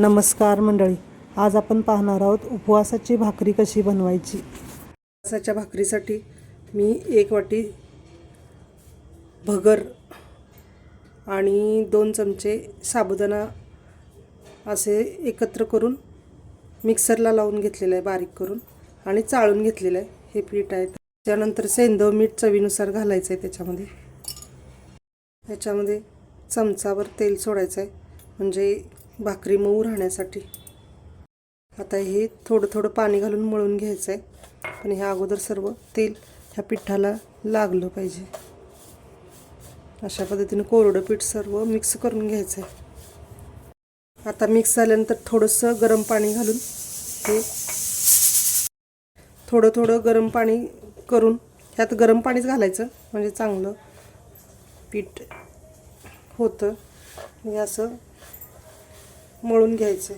नमस्कार मंडळी आज आपण पाहणार आहोत उपवासाची भाकरी कशी बनवायची. उपवासाच्या भाकरीसाठी मी एक वाटी भगर आणि दोन चमचे साबुदाणा असे एकत्र करून मिक्सरला लावून घेतलेलं आहे बारीक करून आणि चाळून घेतलेलं आहे. हे पीठ आहे. त्यानंतर सेंदव मीठ चवीनुसार घालायचं आहे त्याच्यामध्ये. त्याच्यामध्ये चमचावर तेल सोडायचं आहे. म्हणजे भाकरी मऊ राहण्यासाठी. आता हे थोडं थोडं पाणी घालून मळून घ्यायचं आहे पण ह्या अगोदर सर्व तेल ह्या पिठाला लागलं पाहिजे. अशा पद्धतीने कोरडं पीठ सर्व मिक्स करून घ्यायचं आहे आता मिक्स झाल्यानंतर थोडंसं गरम पाणी घालून हे थोडं थोडं गरम पाणी करून ह्यात गरम पाणीच घालायचं. म्हणजे चांगलं पीठ होतं. हे असं मळून घ्यायचं.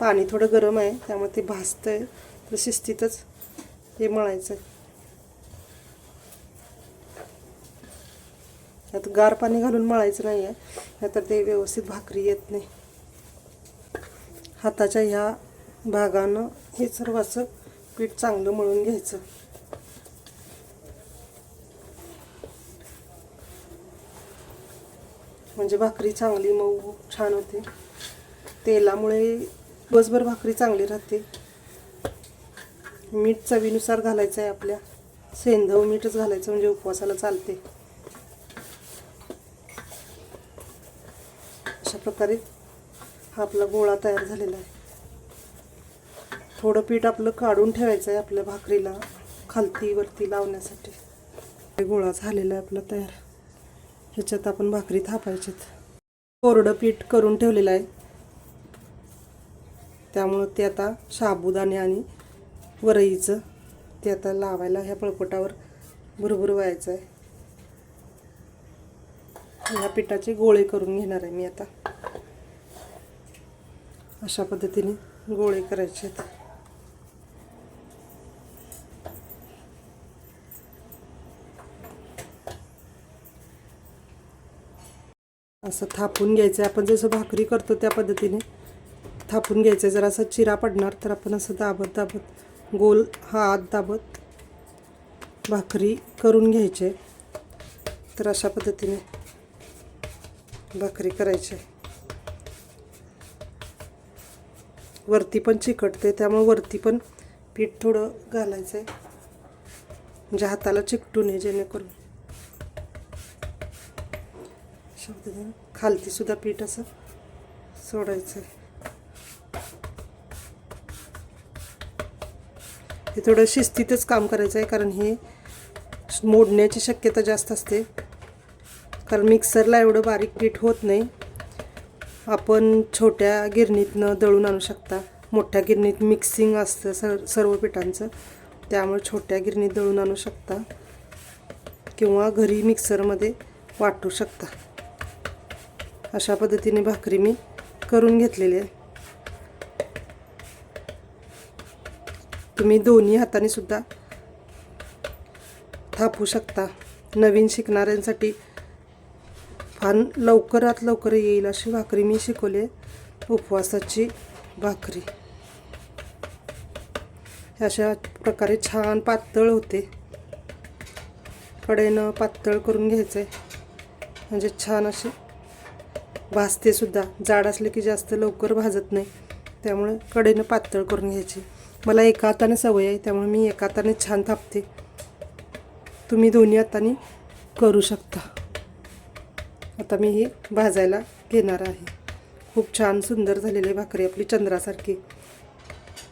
पाणी थोडं गरम आहे त्यामुळे ते भाजतं आहे तर शिस्तीतच हे मळायचं त्यात गार पाणी घालून मळायचं नाही आहे नाहीतर ते व्यवस्थित भाकरी येत नाही. हाताच्या ह्या भागानं हे सर्व पीठ चांगलं मळून घ्यायचं. म्हणजे भाकरी चांगली मऊ छान होते. तेलामुळे दिवसभर भाकरी चांगली राहते. मीठ चवीनुसार घालायचं आहे आपल्या. सेंधव मीठच घालायचं म्हणजे उपवासाला चालते. अशा प्रकारे हा आपला गोळा तयार झालेला आहे. थोडं पीठ आपलं काढून ठेवायचं आहे आपल्या भाकरीला खालती वरती लावण्यासाठी. गोळा झालेला आहे आपला तयार. ह्याच्यात आपण भाकरी थापायच्यात कोरडं पीठ करून ठेवलेलं आहे. त्यामुळं ते आता साबुदाणे आणि वरईचं ते आता लावायला ह्या पळपटावर भरभर व्हायचं आहे ह्या पिठाचे गोळे करून घेणार आहे मी आता. अशा पद्धतीने गोळे करायचे आहेत असं थापून घ्यायचं आहे आपण जसं भाकरी करतो त्या पद्धतीने थापून घ्यायचं आहे जर असं चिरा पडणार तर आपण असं दाबत दाबत गोल हात दाबत भाकरी करून घ्यायचे. तर अशा पद्धतीने भाकरी करायची. वरती पण चिकटते त्यामुळे वरती पण पीठ थोडं घालायचं आहे म्हणजे हाताला चिकटू नये जेणेकरून. अशा खालती सुद्धा पीठ असं सोडायचं. आहे हे थोडं शिस्तीतच काम करायचं आहे कारण हे मोडण्याची शक्यता जास्त असते. कारण मिक्सरला एवढं बारीक पीठ होत नाही. आपण छोट्या गिरणीतनं दळून आणू शकता. मोठ्या गिरणीत मिक्सिंग असतं सर सर्व पिठांचं. त्यामुळे छोट्या गिरणीत दळून आणू शकता. किंवा घरी मिक्सरमध्ये वाटू शकता. अशा पद्धतीने भाकरी मी करून घेतलेली आहे. तुम्ही दोन्ही हाताने सुद्धा थापू शकता. नवीन शिकणाऱ्यांसाठी फार लवकरात लवकर येईल अशी भाकरी मी शिकवली उपवासाची भाकरी. अशा प्रकारे छान पातळ होते. कडेनं पातळ करून घ्यायचं आहे म्हणजे छान अशी भाजते सुद्धा. जाड असले की जास्त लवकर भाजत नाही. त्यामुळे कडेनं पातळ करून घ्यायची. मला एका हाताने सवय आहे त्यामुळे मी एका हाताने छान थापते. तुम्ही दोन्ही हाताने करू शकता. आता मी ही भाजायला घेणार आहे. खूप छान सुंदर झालेली भाकरी आपली चंद्रासारखी.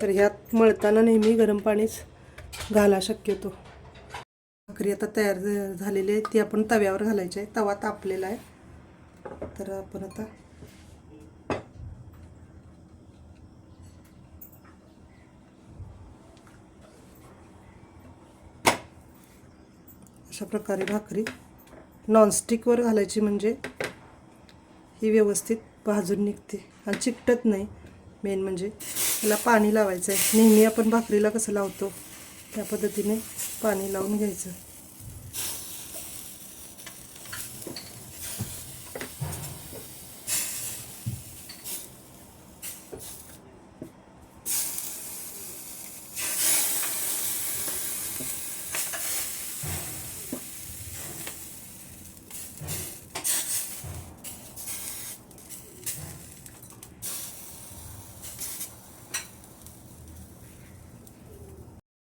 तर ह्यात मळताना नेहमी गरम पाणीच घाला शक्यतो. भाकरी आता तयार झालेली आहे ती आपण तव्यावर घालायची आहे. तवा तापलेला आहे. तर आपण आता अशा प्रकारे भाकरी नॉनस्टिकवर घालायची म्हणजे ही व्यवस्थित भाजून निघते आणि चिकटत नाही. मेन म्हणजे त्याला पाणी लावायचं आहे नेहमी आपण भाकरीला कसं लावतो? त्या पद्धतीने पाणी लावून घ्यायचं.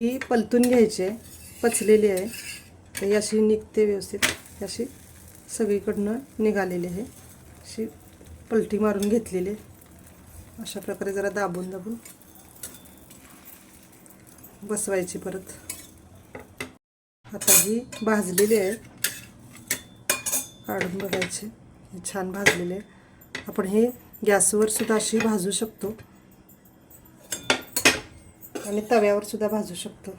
ही पलतून घ्यायची आहे पचलेली आहे. तर अशी निघते व्यवस्थित. अशी सगळीकडनं निघालेली आहे. अशी पलटी मारून घेतलेली आहे. अशा प्रकारे जरा दाबून दाबून बसवायची परत. आता ही भाजलेली आहे. काढून बघायची. छान भाजलेले आहे. आपण हे गॅसवर सुद्धा अशी भाजू शकतो. आणि तव्यावर सुद्धा भाजू शकतो.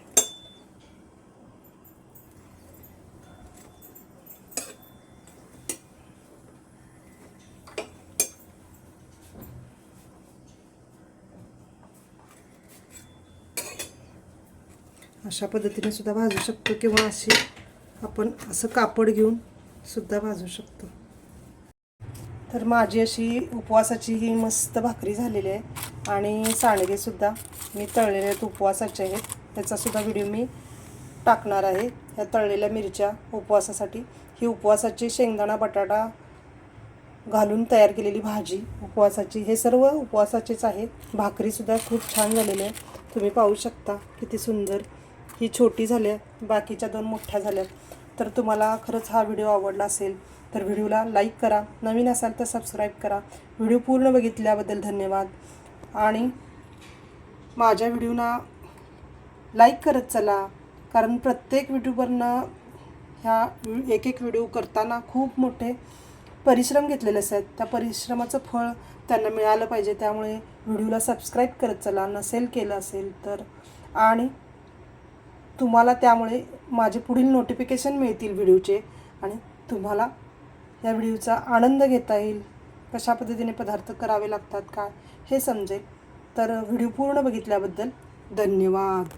अशा पद्धतीने सुद्धा भाजू शकतो किंवा अशी आपण असं कापड घेऊन सुद्धा भाजू शकतो. तर माझी अशी उपवासाची ही मस्त भाकरी झालेली आहे. आणि सांडगेसुद्धा मी तळलेले उपवासाचे आहेत. त्याचासुद्धा व्हिडिओ मी टाकणार आहे. ह्या तळलेल्या मिरच्या उपवासासाठी. ही उपवासाची शेंगदाणा बटाटा घालून तयार केलेली भाजी उपवासाची. हे सर्व उपवासाचेच आहे भाकरीसुद्धा खूप छान झालेली आहे तुम्ही पाहू शकता किती सुंदर ही छोटी झाल्या. बाकीच्या दोन मोठ्या झाल्या. तर तुम्हाला खरंच हा व्हिडिओ आवडला असेल तर व्हिडिओला लाईक करा. नवीन असाल तर सबस्क्राईब करा. व्हिडिओ पूर्ण बघितल्याबद्दल धन्यवाद. आणि माझ्या व्हिडिओना लाईक करत चला. कारण प्रत्येक व्हिडिओवरनं ह्या एक एक व्हिडिओ करताना खूप मोठे परिश्रम घेतलेले असतात त्या परिश्रमाचं फळ त्यांना मिळालं पाहिजे. त्यामुळे व्हिडिओला सबस्क्राईब करत चला. नसेल केलं असेल तर. आणि तुम्हाला त्यामुळे माझे पुढील नोटिफिकेशन मिळतील व्हिडिओचे. आणि तुम्हाला या व्हिडिओचा आनंद घेता येईल. कशा पद्धतीने पदार्थ करावे लागतात काय हे समजेल. तर व्हिडिओ पूर्ण बघितल्याबद्दल धन्यवाद.